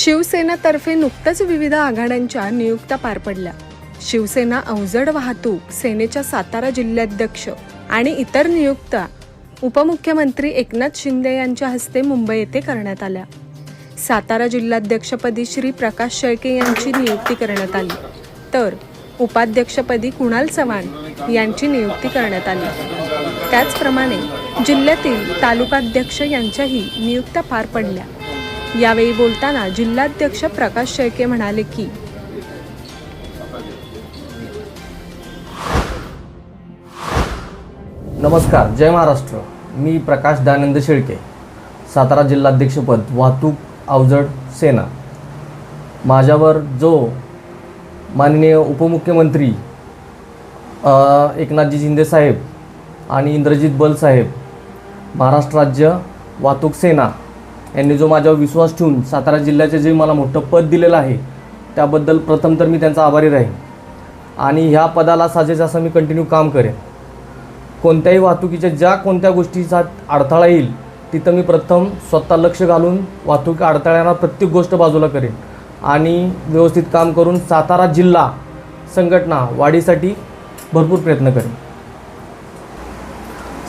शिवसेनेतर्फे नुकतंच विविध आघाड्यांच्या नियुक्त्या पार पडल्या. शिवसेना अवजड वाहतूक सेनेच्या सातारा जिल्हाध्यक्ष आणि इतर नियुक्त्या उपमुख्यमंत्री एकनाथ शिंदे यांच्या हस्ते मुंबई येथे करण्यात आल्या. सातारा जिल्हाध्यक्षपदी श्री प्रकाश शेळके यांची नियुक्ती करण्यात आली. तर उपाध्यक्षपदी कुणाल चव्हाण यांची नियुक्ती करण्यात आली. त्याचप्रमाणे जिल्ह्यातील तालुकाध्यक्ष यांच्याही नियुक्त्या पार पडल्या. यावेळी बोलताना जिल्हाध्यक्ष प्रकाश शेळके म्हणाले की नमस्कार जय महाराष्ट्र. मी प्रकाश दयानंद शेळके सातारा जिल्हाध्यक्षपद वाहतूक अवजड सेना. माझ्यावर जो माननीय उपमुख्यमंत्री एकनाथजी शिंदे साहेब आणि इंद्रजित बल साहेब महाराष्ट्र राज्य वाहतूक सेना यांनी जो माझ्यावर विश्वास ठेवून सातारा जिल्ह्याचे जे मला मोठं पद दिलेलं आहे त्याबद्दल प्रथम तर मी त्यांचा आभारी राहीन. आणि ह्या पदाला साजेस असं मी कंटिन्यू काम करेन. कोणत्याही वाहतुकीच्या ज्या कोणत्या गोष्टीचा अडथळा येईल तिथं मी प्रथम स्वतः लक्ष घालून वाहतूक अडथळ्यांना प्रत्येक गोष्ट बाजूला करेन. आणि व्यवस्थित काम करून सातारा जिल्हा संघटना वाढीसाठी भरपूर प्रयत्न करेन.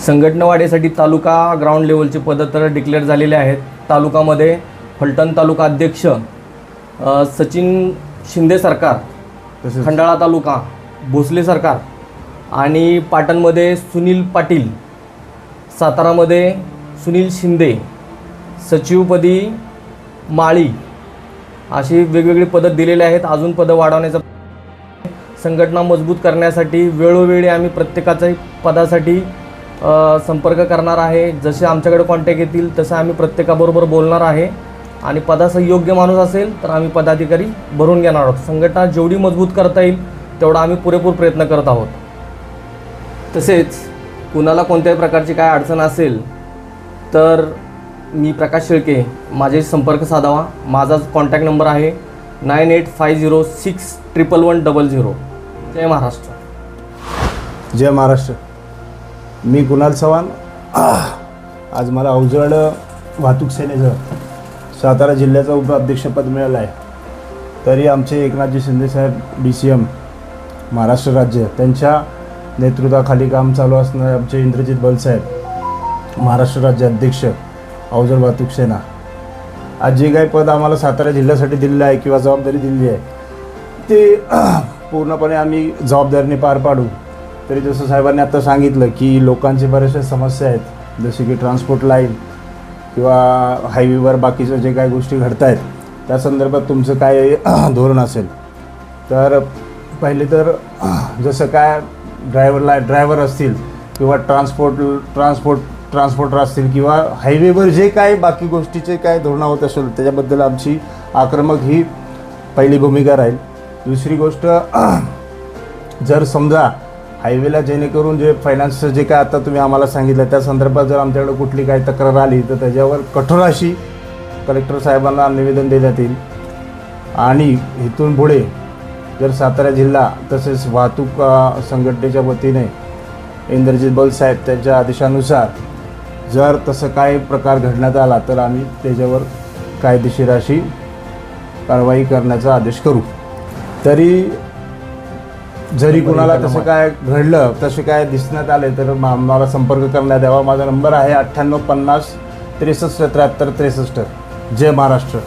संघटना वाढीसाठी तालुका ग्राउंड लेवलचे पदं तर डिक्लेअर झालेले आहेत. तालुकामध्ये फलटण तालुका अध्यक्ष अ, सचिन शिंदे सरकार तसेच. खंडाळा तालुका भोसले सरकार आणि पाटणमध्ये सुनील पाटील सातारामध्ये सुनील शिंदे सचिवपदी माळी अशी वेगवेगळी पदं दिलेली आहेत. अजून पदं वाढवण्याचा संघटना मजबूत करण्यासाठी वेळोवेळी आम्ही प्रत्येकाच्या पदासाठी संपर्क करणार आहे. जसे आमच्याकडे कॉन्टॅक्ट येतील तसं आम्ही प्रत्येकाबरोबर बोलणार आहे. आणि पदासहयोग्य माणूस असेल तर आम्ही पदाधिकारी भरून घेणार आहोत. संघटना जेवढी मजबूत करता येईल तेवढा आम्ही पुरेपूर प्रयत्न करत आहोत. तसेच कुणाला कोणत्याही प्रकारची काय अडचण असेल तर मी प्रकाश शेळके माझे संपर्क साधावा. माझा कॉन्टॅक्ट नंबर आहे nine eight five zero six triple one double zero. जय महाराष्ट्र. जय महाराष्ट्र. मी कुणाल चव्हाण. आज मला अवजड वाहतूक सेनेचं सातारा जिल्ह्याचं उपाध्यक्षपद मिळालं आहे. तरी आमचे एकनाथजी शिंदेसाहेब डी सी एम महाराष्ट्र राज्य त्यांच्या नेतृत्वाखाली काम चालू असणारे आमचे इंद्रजित बलसाहेब महाराष्ट्र राज्य अध्यक्ष अवजड वाहतूक सेना. आज जे काही पद आम्हाला सातारा जिल्ह्यासाठी दिलेलं आहे किंवा जबाबदारी दिलेली आहे ते पूर्णपणे आम्ही जबाबदारीने पार पाडू. तरी जसं साहेबांनी आता सांगितलं की लोकांचे बऱ्याचशा समस्या आहेत जसे की ट्रान्सपोर्ट लाईन किंवा हायवेवर बाकीच्या जे काही गोष्टी घडत आहेत त्या संदर्भात तुमचं काय धोरण असेल? तर पहिले तर जसं काय ड्रायव्हरला ड्रायव्हर असतील किंवा ट्रान्सपोर्ट ट्रान्सपोर्ट ट्रान्सपोर्टर असतील किंवा हायवेवर जे काय बाकी गोष्टीचे काय धोरणं होत असेल त्याच्याबद्दल आमची आक्रमक ही पहिली भूमिका राहील. दुसरी गोष्ट जर समजा हायवेला जेणेकरून जे फायनान्सचं जे काय आता तुम्ही आम्हाला सांगितलं त्या संदर्भात जर आमच्याकडे कुठली काही तक्रार आली तर त्याच्यावर कठोर अशी कलेक्टर साहेबांना निवेदन देण्यात येईल. आणि इथून पुढे जर सातारा जिल्हा तसेच वाहतूक संघटनेच्या वतीने इंद्रजित बलसाहेब त्यांच्या आदेशानुसार जर तसं काय प्रकार घडण्यात आला तर आम्ही त्याच्यावर कायदेशीर अशी कारवाई करण्याचा आदेश करू. तरी जरी कुणाला तसं काय घडलं तसे काय दिसण्यात आले तर मा- मला संपर्क करण्यात यावा. माझा नंबर आहे अठ्ठ्याण्णव पन्नास त्रेसष्ट त्र्याहत्तर त्रेसष्ट. जय महाराष्ट्र.